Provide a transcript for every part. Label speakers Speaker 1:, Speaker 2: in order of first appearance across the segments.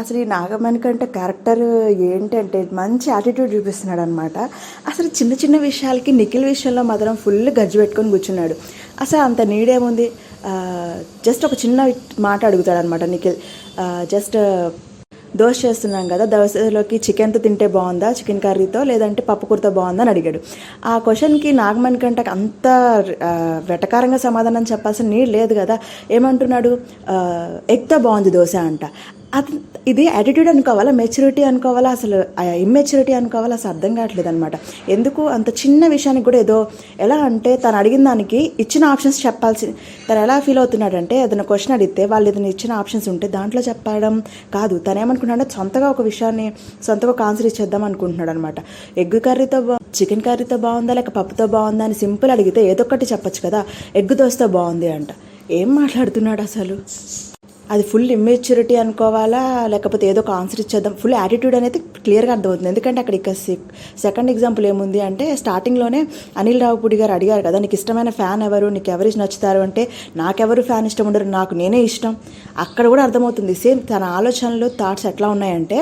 Speaker 1: అసలు ఈ నాగమణికంటే క్యారెక్టర్ ఏంటంటే మంచి యాటిట్యూడ్ చూపిస్తున్నాడు అనమాట అసలు చిన్న చిన్న విషయాలకి నిఖిల్ విషయంలో మాత్రం ఫుల్ గజ్జి పెట్టుకొని కూర్చున్నాడు. అసలు అంత నీడేముంది? జస్ట్ ఒక చిన్న మాట అడుగుతాడు అనమాట నిఖిల్ జస్ట్ దోశ చేస్తున్నాం కదా దోశలోకి చికెన్తో తింటే బాగుందా? చికెన్ కర్రీతో? లేదంటే పప్పు కూరతో బాగుందా అని అడిగాడు. ఆ క్వశ్చన్కి నాగమణి కంటే అంత వెటకారంగా సమాధానం చెప్పాల్సిన నీడ్ లేదు కదా. ఏమంటున్నాడు? ఎగ్తో బాగుంది దోశ అంట. అది ఇది యాటిట్యూడ్ అనుకోవాలా? మెచ్యూరిటీ అనుకోవాలా? అసలు ఇమ్మెచ్యూరిటీ అనుకోవాలా? అసలు అర్థం కావట్లేదు అనమాట ఎందుకు? అంత చిన్న విషయానికి కూడా ఏదో ఎలా అంటే తను అడిగిన దానికి ఇచ్చిన ఆప్షన్స్ చెప్పాల్సి తను ఎలా ఫీల్ అవుతున్నాడంటే ఏదైనా క్వశ్చన్ అడిగితే వాళ్ళు ఏదైనా ఇచ్చిన ఆప్షన్స్ ఉంటే దాంట్లో చెప్పడం కాదు. తను ఏమనుకుంటున్నాడంటే సొంతగా ఒక విషయాన్ని సొంతగా ఒక ఆన్సర్ ఇచ్చేద్దాం అనుకుంటున్నాడు అనమాట ఎగ్ కర్రీతో చికెన్ కర్రీతో బాగుందా? లేక పప్పుతో బాగుందా? అని సింపుల్ అడిగితే ఏదో ఒకటి చెప్పొచ్చు కదా. ఎగ్ దోశతో బాగుంది అంట. ఏం మాట్లాడుతున్నాడు అసలు? అది ఫుల్ ఇమ్మెచ్యూరిటీ అనుకోవాలా? లేకపోతే ఏదో ఒక ఆన్సర్ ఇచ్చేద్దాం. ఫుల్ యాటిట్యూడ్ అనేది క్లియర్గా అర్థమవుతుంది. ఎందుకంటే అక్కడ ఇక సెకండ్ ఎగ్జాంపుల్ ఏముంది అంటే స్టార్టింగ్లోనే అనిల్ రావుపూడి గారు అడిగారు కదా నీకు ఇష్టమైన ఫ్యాన్ ఎవరు? నీకు ఎవరు నచ్చుతారు? అంటే నాకెవరు ఫ్యాన్ ఇష్టం ఉండరు. నాకు నేనే ఇష్టం. అక్కడ కూడా అర్థమవుతుంది. సేమ్ తన ఆలోచనలు థాట్స్ ఎట్లా ఉన్నాయంటే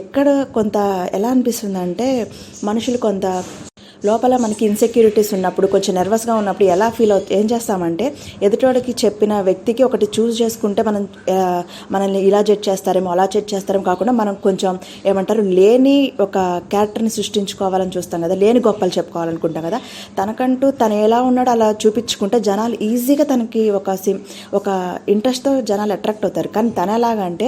Speaker 1: ఎక్కడ కొంత ఎలా అనిపిస్తుంది అంటే మనుషులు కొంత లోపల మనకి ఇన్సెక్యూరిటీస్ ఉన్నప్పుడు కొంచెం నర్వస్గా ఉన్నప్పుడు ఎలా ఫీల్ అవుతుంది ఏం చేస్తామంటే ఎదుటోడికి చెప్పిన వ్యక్తికి ఒకటి చూస్ చేసుకుంటే మనం మనల్ని ఇలా జడ్జ్ చేస్తారేమో అలా జడ్జ్ చేస్తారేమో కాకుండా మనం కొంచెం ఏమంటారు లేని ఒక క్యారెక్టర్ని సృష్టించుకోవాలని చూస్తాం కదా లేని గొప్పలు చెప్పుకోవాలనుకుంటాం కదా తనకంటూ తను ఎలా ఉన్నాడో అలా చూపించుకుంటే జనాలు ఈజీగా తనకి ఒక సిమ్ ఒక ఇంట్రెస్ట్తో జనాలు అట్రాక్ట్ అవుతారు. కానీ తన ఎలాగంటే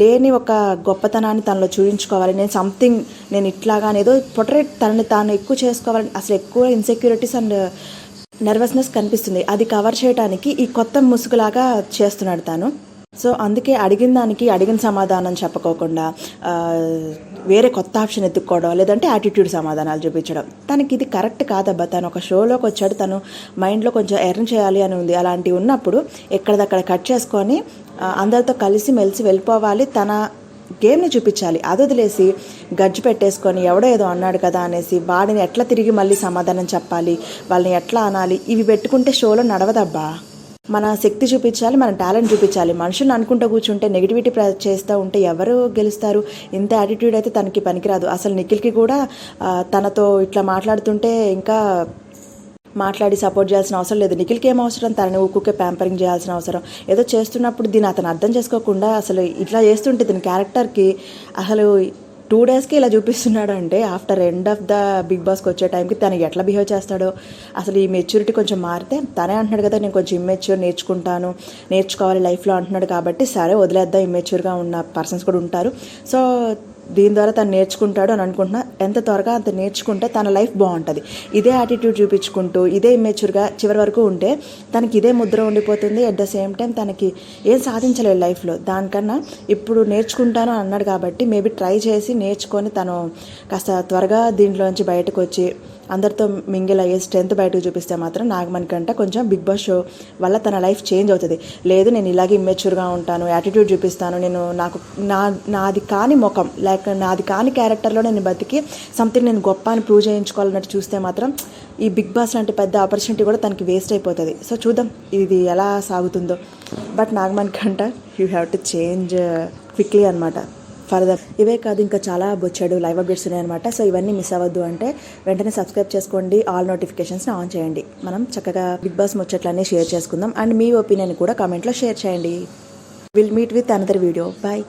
Speaker 1: లేని ఒక గొప్పతనాన్ని తనలో చూపించుకోవాలి నేను సంథింగ్ నేను ఇట్లాగా అనేదో పొటరేట్ తనని తాను ఎక్కువ చేసుకోవాలని అసలు ఎక్కువ ఇన్సెక్యూరిటీస్ అండ్ నర్వస్నెస్ కనిపిస్తుంది. అది కవర్ చేయడానికి ఈ కొత్త ముసుగులాగా చేస్తున్నాడు తాను. సో అందుకే అడిగిన దానికి అడిగిన సమాధానం చెప్పకోకుండా వేరే కొత్త ఆప్షన్ ఎత్తుక్కోవడం లేదంటే యాటిట్యూడ్ సమాధానాలు చూపించడం. తనకి ఇది కరెక్ట్ కాదబ్బా. తను ఒక షోలోకి వచ్చాడు. తను మైండ్లో కొంచెం ఎర్న్ చేయాలి అని ఉంది. అలాంటివి ఉన్నప్పుడు ఎక్కడిదక్కడ కట్ చేసుకొని అందరితో కలిసి మెలిసి వెళ్ళిపోవాలి. తన గేమ్ని చూపించాలి. అది వదిలేసి గజ్జి పెట్టేసుకొని ఎవడో ఏదో అన్నాడు కదా అనేసి వాడిని ఎట్లా తిరిగి మళ్ళీ సమాధానం చెప్పాలి? వాళ్ళని ఎట్లా అనాలి? ఇవి పెట్టుకుంటే షోలో నడవదబ్బా. మన శక్తి చూపించాలి మన టాలెంట్ చూపించాలి. మనుషులను అనుకుంటూ కూర్చుంటే నెగిటివిటీ ప్ర చేస్తూ ఉంటే ఎవరు గెలుస్తారు? ఇంత యాటిట్యూడ్ అయితే తనకి పనికిరాదు. అసలు నిఖిల్కి కూడా తనతో ఇట్లా మాట్లాడుతుంటే ఇంకా మాట్లాడి సపోర్ట్ చేయాల్సిన అవసరం లేదు. నిఖిల్కి ఏం అవసరం? తనని ఊకుకే ప్యాంపరింగ్ చేయాల్సిన అవసరం. ఏదో చేస్తున్నప్పుడు దీన్ని అతను అర్థం చేసుకోకుండా అసలు ఇట్లా చేస్తుంటే దీని క్యారెక్టర్కి అసలు టూ డేస్కి ఇలా చూపిస్తున్నాడు అంటే after end of the big బాస్కి వచ్చే టైంకి తను ఎట్లా బిహేవ్ చేస్తాడో అసలు ఈ మెచ్యూరిటీ కొంచెం మారితే తనే అంటున్నాడు కదా నేను కొంచెం ఇమ్మెచ్యూర్ నేర్చుకుంటాను నేర్చుకోవాలి లైఫ్లో అంటున్నాడు కాబట్టి సరే వదిలేద్దాం ఇమ్మెచ్యూర్గా ఉన్న పర్సన్స్ కూడా ఉంటారు. సో దీని ద్వారా తను నేర్చుకుంటాడు అని అనుకుంటున్నా. ఎంత త్వరగా అంత నేర్చుకుంటే తన లైఫ్ బాగుంటుంది. ఇదే యాటిట్యూడ్ చూపించుకుంటూ ఇదే ఇమ్మెచ్యూర్గా చివరి వరకు ఉంటే తనకి ఇదే ముద్ర ఉండిపోతుంది. అట్ ద సేమ్ టైం తనకి ఏం సాధించలేదు లైఫ్లో దానికన్నా ఇప్పుడు నేర్చుకుంటాను అన్నాడు కాబట్టి మేబీ ట్రై చేసి నేర్చుకొని తను కాస్త త్వరగా దీంట్లోంచి బయటకు వచ్చి అందరితో మింగిల్ అయ్యే స్ట్రెంత్ బయటకు చూపిస్తే మాత్రం నాగమణి కంట కొంచెం బిగ్ బాస్ షో వల్ల తన లైఫ్ చేంజ్ అవుతుంది. లేదు నేను ఇలాగే ఇమ్మెచ్యూర్గా ఉంటాను యాటిట్యూడ్ చూపిస్తాను నేను నాకు నా నాది కాని ముఖం లేక నాది కాని క్యారెక్టర్లో నేను బతికి సంథింగ్ నేను గొప్ప అని ప్రూవ్ చేయించుకోవాలన్నట్టు చూస్తే మాత్రం ఈ బిగ్ బాస్ లాంటి పెద్ద ఆపర్చునిటీ కూడా తనకి వేస్ట్ అయిపోతుంది. సో చూద్దాం ఇది ఎలా సాగుతుందో. బట్ నాగమణి కంట you have to change quickly అనమాట ఫర్దర్ ఇవే కాదు ఇంకా చాలా బొచ్చాడు లైవ్ అప్డేట్స్ ఉన్నాయన్నమాట సో ఇవన్నీ మిస్ అవ్వద్దు అంటే వెంటనే సబ్స్క్రైబ్ చేసుకోండి ఆల్ నోటిఫికేషన్స్ని ఆన్ చేయండి. మనం చక్కగా బిగ్ బాస్ ముచ్చట్లన్నీ షేర్ చేసుకుందాం. అండ్ మీ ఒపీనియన్ కూడా కామెంట్లో షేర్ చేయండి. Will meet with another video bye